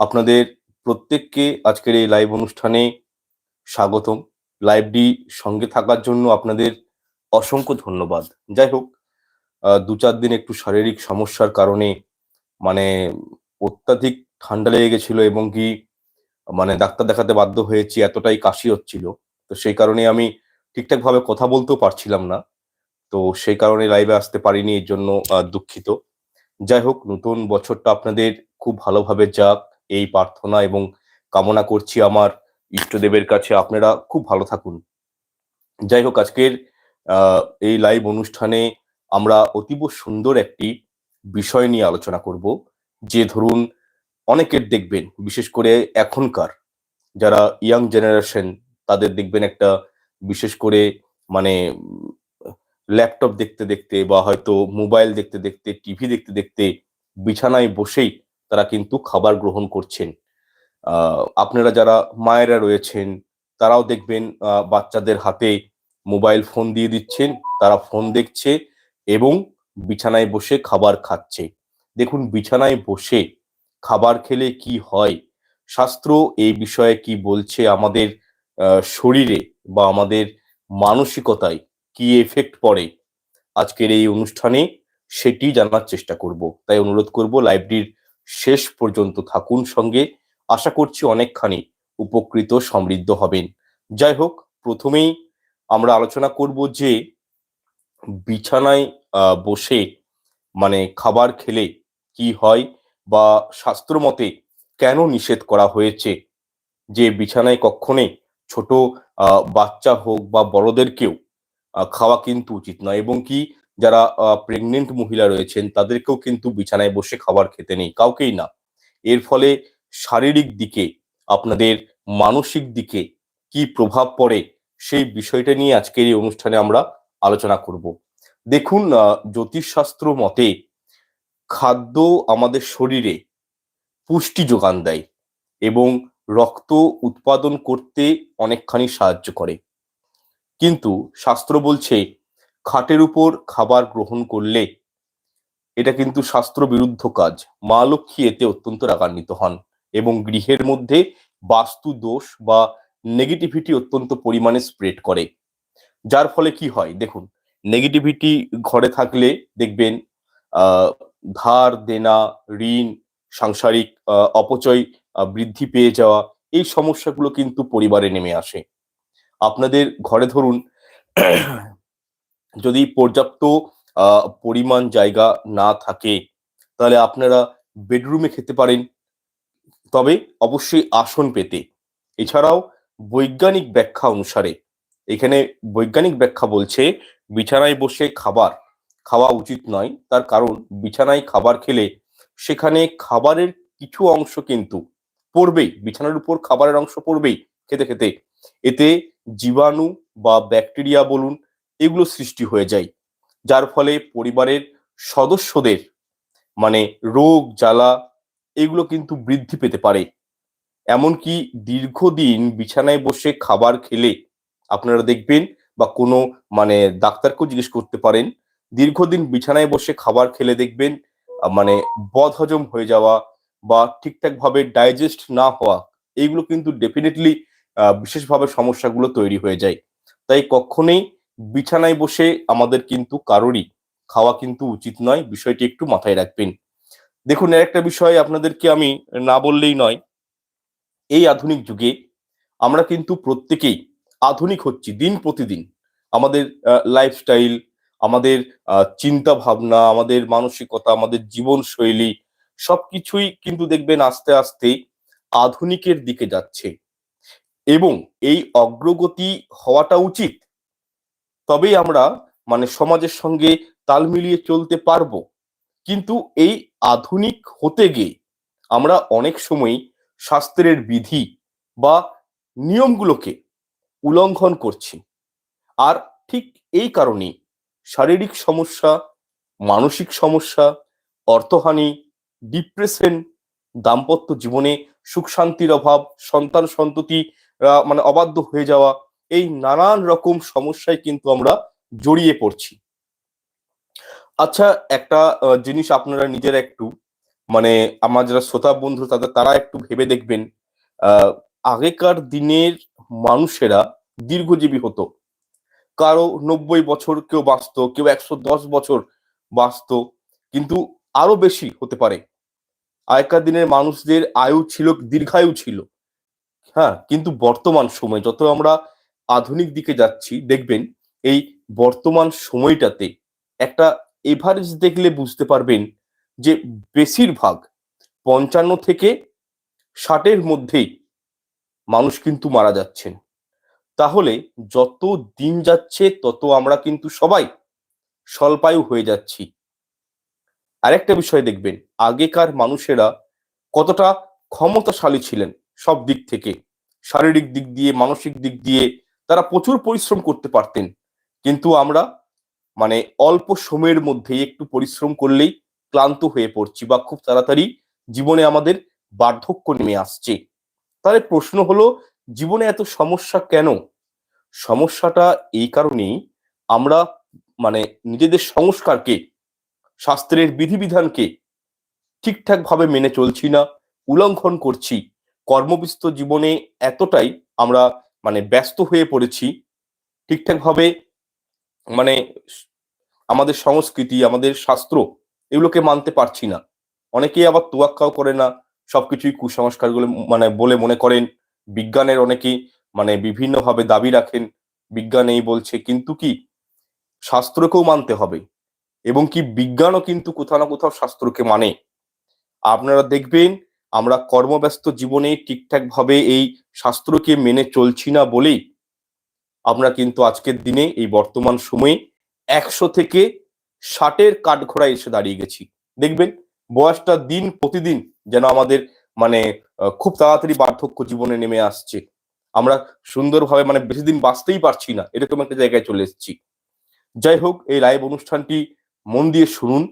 আপনাদের প্রত্যেককে আজকের এই লাইভ অনুষ্ঠানে স্বাগতম। লাইভটি সঙ্গে থাকার জন্য আপনাদের অসংখ্য ধন্যবাদ। যাই হোক দু চার দিন একটু শারীরিক সমস্যার কারণে মানে অত্যাধিক ঠান্ডা লেগে গেছিল এবং কি মানে ডাক্তার দেখাতে বাধ্য হয়েছি, এতটাই কাশি হচ্ছিল। তো সেই কারণে আমি ঠিকঠাক ভাবে কথা বলতেও পারছিলাম না। তো সেই কারণে লাইভে আসতে পারিনি, এর জন্য দুঃখিত। যাই হোক, নতুন বছরটা আপনাদের খুব ভালোভাবে যাক। এই প্রার্থনা এবং কামনা করছি আমার ইষ্টদেবের কাছে। আপনারা খুব ভালো থাকুন। যাই হোক, আজকের এই লাইভ অনুষ্ঠানে আমরা অতীব সুন্দর একটি বিষয় নিয়ে আলোচনা করব, যে ধরুন অনেকের দেখবেন, বিশেষ করে এখনকার যারা ইয়াং জেনারেশন তাদের দেখবেন একটা বিশেষ করে মানে ল্যাপটপ দেখতে দেখতে বা হয়তো মোবাইল দেখতে দেখতে টিভি দেখতে দেখতে বিছানায় বসেই তারা কিন্তু খাবার গ্রহণ করছেন। আপনারা যারা মায়েরা রয়েছেন, তারাও দেখবেন বাচ্চাদের হাতে মোবাইল ফোন দিয়ে দিচ্ছেন, তারা ফোন দেখছে এবং বিছানায় বসে খাবার খাচ্ছে। দেখুন, বিছানায় বসে খাবার খেলে কি হয়? শাস্ত্র এই বিষয়ে কি বলছে আমাদের শরীরে বা আমাদের মানসিকতায় কি এফেক্ট পড়ে? আজকের এই অনুষ্ঠানে সেটি জানার চেষ্টা করব। তাই অনুরোধ করব লাইভটির শেষ পর্যন্ত থাকুন সঙ্গে। আশা করছি অনেকখানি উপকৃত সমৃদ্ধ হবেন। যাই হোক, প্রথমেই আমরা আলোচনা করব যে বিছানায় বসে মানে খাবার খেলে কি হয় বা শাস্ত্র মতে কেন নিষেধ করা হয়েছে? যে বিছানায় কখনোই ছোট বাচ্চা হোক বা বড়দেরকেও খাওয়া কিন্তু উচিত নয়। এবং কি যারা প্রেগনেন্ট মহিলা রয়েছেন, তাদেরকেও কিন্তু বিছানায় বসে খাবার খেতে নেই, কাউকেই না। এর ফলে শারীরিক দিকে, আপনাদের মানসিক দিকে কি প্রভাব পড়ে, সেই বিষয়টা নিয়ে আজকের এই অনুষ্ঠানে আমরা আলোচনা করব। দেখুন জ্যোতিষশাস্ত্র মতে খাদ্য আমাদের শরীরে পুষ্টি যোগান দেয় এবং রক্ত উৎপাদন করতে অনেকখানি সাহায্য করে। কিন্তু শাস্ত্র বলছে খাটের উপর খাবার গ্রহণ করলে এটা কিন্তু শাস্ত্র বিরুদ্ধ কাজ। মা লক্ষ্মী এতে অত্যন্ত রাগান্বিত হন এবং গৃহের মধ্যে বাস্তু দোষ বা নেগেটিভিটি অত্যন্ত পরিমাণে স্প্রেড করে। যার ফলে কি হয়? দেখুন নেগেটিভিটি ঘরে থাকলে দেখবেন ধার, দেনা, ঋণ, সাংসারিক অপচয় বৃদ্ধি পেয়ে যাওয়া এই সমস্যাগুলো কিন্তু পরিবারে নেমে আসে। আপনাদের ঘরে ধরুন যদি পর্যাপ্ত পরিমাণ জায়গা না থাকে, তাহলে আপনারা বেডরুমে খেতে পারেন। তবে অবশ্যই আসন পেতে। এছাড়াও বৈজ্ঞানিক ব্যাখ্যা অনুসারে, এখানে বৈজ্ঞানিক ব্যাখ্যা বলছে, বিছানায় বসে খাবার খাওয়া উচিত নয়। তার কারণ, বিছানায় খাবার খেলে সেখানে খাবারের কিছু অংশ কিন্তু পড়বেই, বিছানার উপর খাবারের অংশ পড়বেই খেতে খেতে। এতে জীবাণু বা ব্যাকটেরিয়া বলুন এগুলো সৃষ্টি হয়ে যায়। যার ফলে পরিবারের সদস্যদের মানে রোগ, জ্বালা এগুলো কিন্তু বৃদ্ধি পেতে পারে। এমনকি দীর্ঘদিন বিছানায় বসে খাবার খেলে আপনারা দেখবেন বা কোনো মানে ডাক্তারকেও জিজ্ঞেস করতে পারেন, দীর্ঘদিন বিছানায় বসে খাবার খেলে দেখবেন মানে বদহজম হয়ে যাওয়া বা ঠিকঠাক ভাবে ডাইজেস্ট না হওয়া এইগুলো কিন্তু ডেফিনেটলি বিশেষভাবে সমস্যাগুলো তৈরি হয়ে যায়। তাই কখনোই বিছানায় বসে আমাদের কিন্তু কারোরই খাওয়া কিন্তু উচিত নয়, বিষয়টি একটু মাথায় রাখবেন। দেখুন এর একটা বিষয় আপনাদেরকে আমি না বললেই নয়, এই আধুনিক যুগে আমরা কিন্তু প্রত্যেকেই আধুনিক হচ্ছি, দিন প্রতিদিন। আমাদের লাইফস্টাইল আমাদের চিন্তা ভাবনা আমাদের মানসিকতা, আমাদের জীবনশৈলী, সবকিছুই কিন্তু দেখবেন আস্তে আস্তে আধুনিকের দিকে যাচ্ছে। এবং এই অগ্রগতি হওয়াটা উচিত তবেই আমরা মানে সমাজের সঙ্গে তাল মিলিয়ে চলতে পারব। কিন্তু এই আধুনিক হতে গিয়ে আমরা অনেক সময় শাস্ত্রের বিধি বা নিয়মগুলোকে উল্লঙ্ঘন করছি। আর ঠিক এই কারণে শারীরিক সমস্যা, মানসিক সমস্যা, অর্থহানি, ডিপ্রেশন, দাম্পত্য জীবনে সুখ শান্তির অভাব, সন্তান সন্ততি মানে অবাধ্য হয়ে যাওয়া এই নানান রকম সমস্যায় কিন্তু আমরা জড়িয়ে পড়ছি। আচ্ছা একটা জিনিস আপনারা নিজেরা একটু মানে আমার যারা শ্রোতা বন্ধু তাদের, তারা একটু ভেবে দেখবেন আগেকার দিনের মানুষেরা দীর্ঘজীবী হতো। কারও নব্বই বছর কেউ বাঁচত, কেউ একশো দশ বছর বাঁচত, কিন্তু আরও বেশি হতে পারে। আগেকার দিনের মানুষদের আয়ু ছিল, দীর্ঘায়ু ছিল। হ্যাঁ কিন্তু বর্তমান সময় যত আমরা আধুনিক দিকে যাচ্ছি, দেখবেন এই বর্তমান সময়টাতে একটা এভারেজ দেখলে বুঝতে পারবেন যে বেশিরভাগ পঞ্চান্ন থেকে ষাটের মধ্যেই মানুষ কিন্তু মারা যাচ্ছেন। তাহলে যত দিন যাচ্ছে, তত আমরা কিন্তু সবাই স্বল্পায়ু হয়ে যাচ্ছি। আরেকটা বিষয় দেখবেন, আগেকার মানুষেরা কতটা ক্ষমতাশালী ছিলেন সব দিক থেকে। শারীরিক দিক দিয়ে, মানসিক দিক দিয়ে তারা প্রচুর পরিশ্রম করতে পারতেন। কিন্তু আমরা মানে অল্প সময়ের মধ্যে একটু পরিশ্রম করলেই ক্লান্ত হয়ে পড়ছি বা খুব তাড়াতাড়ি জীবনে আমাদের বার্ধক্য নেমে আসছে। তাহলে প্রশ্ন হলো, জীবনে এত সমস্যা কেন? সমস্যাটা এই কারণেই আমরা মানে নিজেদের সংস্কারকে, শাস্ত্রের বিধিবিধানকে ঠিকঠাক ভাবে মেনে চলছি না উল্লঙ্ঘন করছি। কর্মব্যস্ত জীবনে এতটাই আমরা মানে ব্যস্ত হয়ে পড়েছি ঠিকঠাক ভাবে মানে আমাদের সংস্কৃতি, আমাদের শাস্ত্র এগুলোকে মানতে পারছি না। অনেকেই আবার তোয়াক্কাও করে না, সবকিছুই কুসংস্কারগুলো মানে বলে মনে করেন। বিজ্ঞানের অনেকেই মানে বিভিন্নভাবে দাবি রাখেন, বিজ্ঞান এই বলছে, কিন্তু কি শাস্ত্রকেও মানতে হবে এবং কি বিজ্ঞানও কিন্তু কোথাও না কোথাও শাস্ত্রকে মানে। আপনারা দেখবেন আমরা কর্মব্যস্ত জীবনে ঠিকঠাক ভাবে এই শাস্ত্রকে মেনে চলছি না বলেই আমরা কিন্তু আজকের দিনে এই বর্তমান সময়ে একশো থেকে ষাটের কাঠঘোড়ায় এসে দাঁড়িয়ে গেছি। দেখবেন, বয়সটা দিন প্রতিদিন যেন আমাদের মানে খুব তাড়াতাড়ি বার্ধক্য জীবনে নেমে আসছে। আমরা সুন্দরভাবে মানে বেশি দিন বাঁচতেই পারছি না, এরকম একটা জায়গায় চলে এসেছি। যাই হোক, এই লাইভ অনুষ্ঠানটি মন দিয়ে শুনুন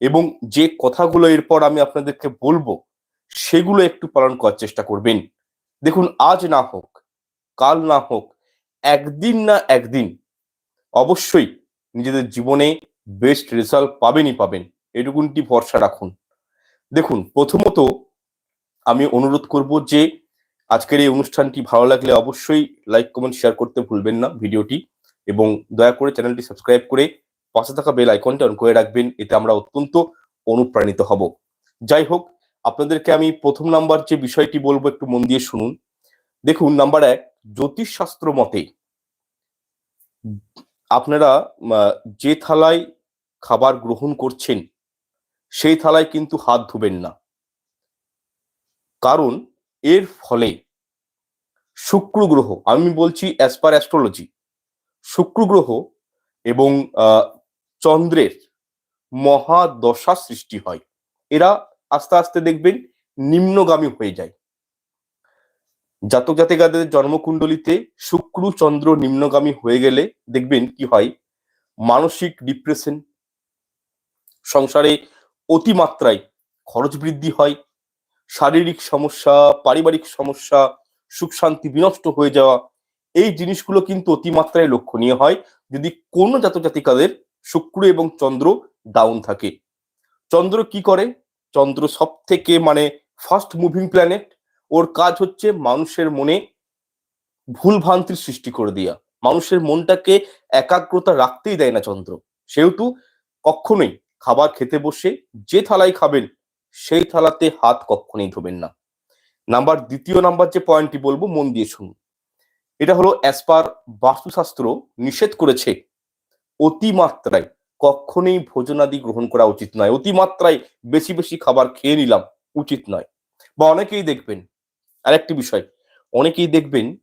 এবং যে কথাগুলো এরপর আমি আপনাদেরকে বলব সেগুলো একটু পালন করার চেষ্টা করবেন। দেখুন, আজ না হোক, কাল না হোক, একদিন না একদিন অবশ্যই নিজেদের জীবনে বেস্ট রেজাল্ট পাবেনই পাবেন। এটুকুনটি ভরসা রাখুন। দেখুন, প্রথমত আমি অনুরোধ করব যে আজকের এই অনুষ্ঠানটি ভালো লাগলে অবশ্যই লাইক কমেন্ট শেয়ার করতে ভুলবেন না ভিডিওটি এবং দয়া করে চ্যানেলটি সাবস্ক্রাইব করে পাশে থাকা বেল আইকনটা অন করে রাখবেন। এতে আমরা অত্যন্ত অনুপ্রাণিত হব। যাই হোক আপনাদেরকে আমি প্রথম নাম্বার যে বিষয়টি বলব একটু মন দিয়ে শুনুন। দেখুন, নাম্বার এক জ্যোতিষ শাস্ত্র মতে আপনারা যে থালায় খাবার গ্রহণ করছেন, সেই থালায় কিন্তু হাত ধুবেন না। কারণ, এর ফলে শুক্র গ্রহ, আমি বলছি অ্যাজ পার অ্যাস্ট্রোলজি শুক্র গ্রহ এবং চন্দ্রের মহাদশা সৃষ্টি হয়। এরা আস্তে আস্তে দেখবেন নিম্নগামী হয়ে যায়। জাতক জাতিকাদের জন্মকুণ্ডলিতে শুক্র, চন্দ্র নিম্নগামী হয়ে গেলে দেখবেন কি হয়? মানসিক ডিপ্রেশন সংসারে অতিমাত্রায় খরচ বৃদ্ধি হয়, শারীরিক সমস্যা, পারিবারিক সমস্যা, সুখ শান্তি বিনষ্ট হয়ে যাওয়া, এই জিনিসগুলো কিন্তু অতিমাত্রায় লক্ষণীয় হয় যদি কোনো জাতক জাতিকাদের শুক্র এবং চন্দ্র ডাউন থাকে। চন্দ্র কি করে? চন্দ্র সব থেকে মানে ফার্স্ট মুভিং প্ল্যানেট ওর কাজ হচ্ছে মানুষের মনে ভুল ভ্রান্তির সৃষ্টি করে দেওয়া মানুষের মনটাকে একাগ্রতা রাখতেই দেয় না চন্দ্র। সেহেতু কখনোই খাবার খেতে বসে যে থালায় খাবেন, সেই থালাতে হাত কখনোই ধোবেন না। নাম্বার দ্বিতীয় নাম্বার যে পয়েন্টটি বলব, মন দিয়ে শুনুন। এটা হলো অ্যাসপার বাস্তুশাস্ত্র নিষেধ করেছে অতিমাত্রায় কখনোই ভোজনাদি গ্রহণ করা উচিত নয়। অতিমাত্রায় বেশি বেশি খাবার খেয়ে নিলাম উচিত নয়। বা অনেকেই দেখবেন, আরেকটি বিষয়, অনেকেই দেখবেন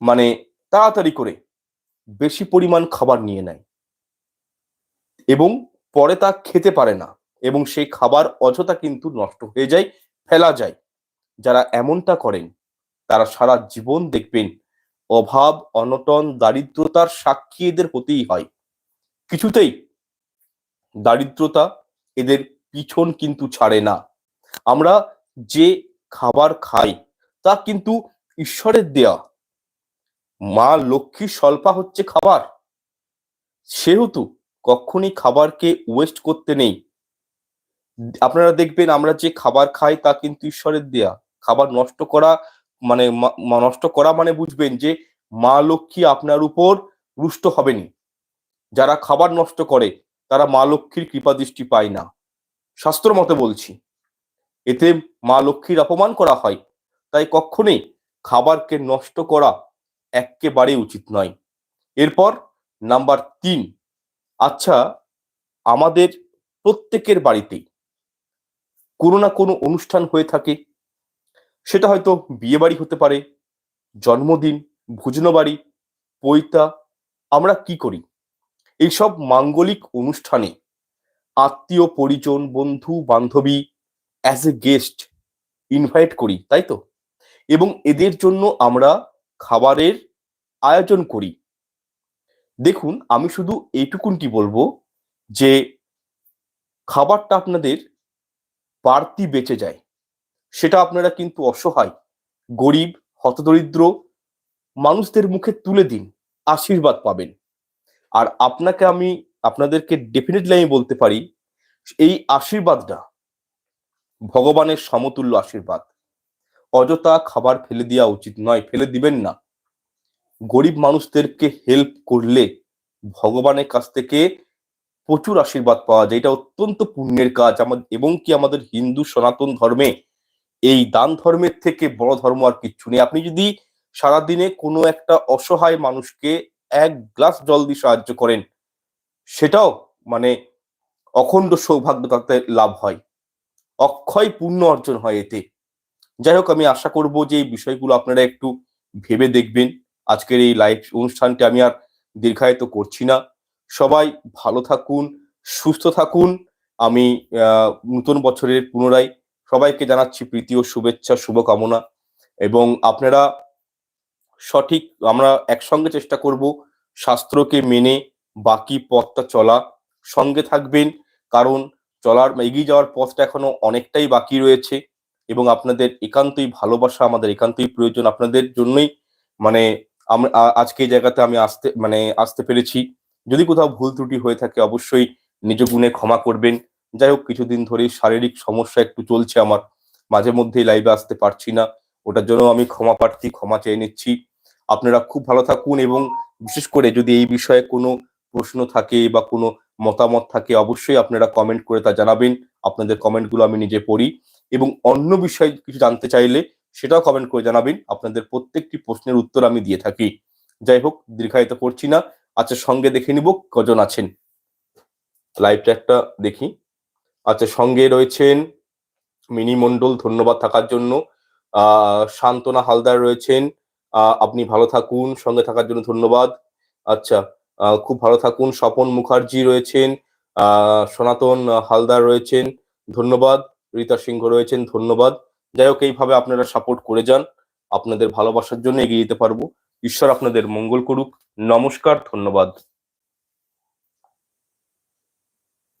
মানে তাড়াতাড়ি করে বেশি পরিমাণ খাবার নিয়ে নেয় এবং পরে তা খেতে পারে না এবং সেই খাবার অযথা কিন্তু নষ্ট হয়ে যায়, ফেলা যায়। যারা এমনটা করেন, তারা সারা জীবন দেখবেন, অভাব, অনটন, দারিদ্রতার সাক্ষী এদের হতেই হয়। কিছুতেই দারিদ্রতা এদের পিছন কিন্তু ছাড়ে না। আমরা যে খাবার খাই, তা কিন্তু ঈশ্বরের দেয়া। মা লক্ষ্মী স্বল্পা হচ্ছে খাবার। সেহেতু কখনই খাবারকে ওয়েস্ট করতে নেই। আপনারা দেখবেন, আমরা যে খাবার খাই, তা কিন্তু ঈশ্বরের দেয়া। খাবার নষ্ট করা মানে নষ্ট করা মানে বুঝবেন যে মা লক্ষ্মী আপনার উপর রুষ্ট হবেনি যারা খাবার নষ্ট করে তারা মা লক্ষ্মীর কৃপা দৃষ্টি পায় না। শাস্ত্র মতে বলছি, এতে মা লক্ষ্মীর অপমান করা হয়, তাই কখনোই খাবারকে নষ্ট করা একেবারেই উচিত নয়। এরপর নাম্বার তিন আচ্ছা আমাদের প্রত্যেকের বাড়িতেই কোনো না কোনো অনুষ্ঠান হয়ে থাকে। সেটা হয়তো বিয়ে বাড়ি হতে পারে, জন্মদিন ভোজন বাড়ি পৈতা, আমরা কি করি? এইসব মাঙ্গলিক অনুষ্ঠানে আত্মীয়, পরিজন, বন্ধু, বান্ধবী অ্যাজ এ গেস্ট ইনভাইট করি, তাই তো? এবং এদের জন্য আমরা খাবারের আয়োজন করি। দেখুন, আমি শুধু এইটুকুনটি বলব যে খাবারটা আপনাদের বাড়তি বেঁচে যায়। সেটা আপনারা কিন্তু অসহায়, গরিব, হতদরিদ্র মানুষদের মুখে তুলে দিন, আশীর্বাদ পাবেন। আর আপনাকে আমি, আপনাদেরকে ডেফিনেটলি আমি বলতে পারি, এই আশীর্বাদটা ভগবানের সমতুল্য আশীর্বাদ। অযথা খাবার ফেলে দেওয়া উচিত নয়, ফেলে দিবেন না। গরিব মানুষদেরকে হেল্প করলে ভগবানের কাছ থেকে প্রচুর আশীর্বাদ পাওয়া যায়। এটা অত্যন্ত পুণ্যের কাজ। আমাদের এবং কি আমাদের হিন্দু সনাতন ধর্মে এই দান ধর্মের থেকে বড় ধর্ম আর কিচ্ছু নেই। আপনি যদি সারাদিনে কোনো একটা অসহায় মানুষকে এক গ্লাস জল দিয়ে সাহায্য করেন। সেটাও মানে অখণ্ড সৌভাগ্য তাতে লাভ হয়। অক্ষয় পুণ্য অর্জন হয় এতে। যাই হোক, আমি আশা করব যে এই বিষয়গুলো আপনারা একটু ভেবে দেখবেন। আজকের এই লাইভ অনুষ্ঠানটি আমি আর দীর্ঘায়িত করছি না। সবাই ভালো থাকুন, সুস্থ থাকুন। আমি নতুন বছরের পুনরায় সবাইকে জানাচ্ছি প্রীতি ও শুভেচ্ছা, শুভকামনা। এবং আপনারা সঠিক আমরা একসঙ্গে চেষ্টা করব শাস্ত্রকে মেনে বাকি পথটা চলা, সঙ্গে থাকবেন। কারণ চলার, এগিয়ে যাওয়ার পথটা এখনও অনেকটাই বাকি রয়েছে এবং আপনাদের একান্তই ভালোবাসা, আমাদের একান্তই প্রয়োজন আপনাদের জন্যই। মানে আজকে এই জায়গাতে আমি আসতে মানে আসতে পেরেছি। যদি কোথাও ভুল ত্রুটি হয়ে থাকে অবশ্যই নিজ গুণে ক্ষমা করবেন। যাই হোক, কিছুদিন ধরেই শারীরিক সমস্যা একটু চলছে আমার। মাঝে মধ্যেই লাইভে আসতে পারছি না। ওটার জন্য আমি ক্ষমা প্রার্থী, ক্ষমা চেয়ে নিচ্ছি। আপনারা খুব ভালো থাকুন এবং বিশেষ করে যদি এই বিষয়ে কোনো প্রশ্ন থাকে বা কোনো মতামত থাকে, অবশ্যই আপনারা কমেন্ট করে তা জানাবেন। আপনাদের কমেন্টগুলো আমি নিজে পড়ি এবং অন্য বিষয়ে কিছু জানতে চাইলে সেটাও কমেন্ট করে জানাবেন। আপনাদের প্রত্যেকটি প্রশ্নের উত্তর আমি দিয়ে থাকি। যাই হোক, দীর্ঘায়িত করছি না। আচ্ছা সঙ্গে দেখে নিব কজন আছেন। লাইভটা একটা দেখি। আচ্ছা সঙ্গে রয়েছেন মিনি মন্ডল ধন্যবাদ থাকার জন্য। আহ, শান্তনা হালদার রয়েছেন। আপনি ভালো থাকুন, সঙ্গে থাকার জন্য ধন্যবাদ। আচ্ছা খুব ভালো থাকুন। স্বপন মুখার্জি রয়েছেন সনাতন হালদার রয়েছেন, ধন্যবাদ। রীতা সিংহ রয়েছেন, ধন্যবাদ। যাই হোক, এইভাবে আপনারা সাপোর্ট করে যান। আপনাদের ভালোবাসার জন্য এগিয়ে যেতে পারব। ঈশ্বর আপনাদের মঙ্গল করুক। নমস্কার, ধন্যবাদ।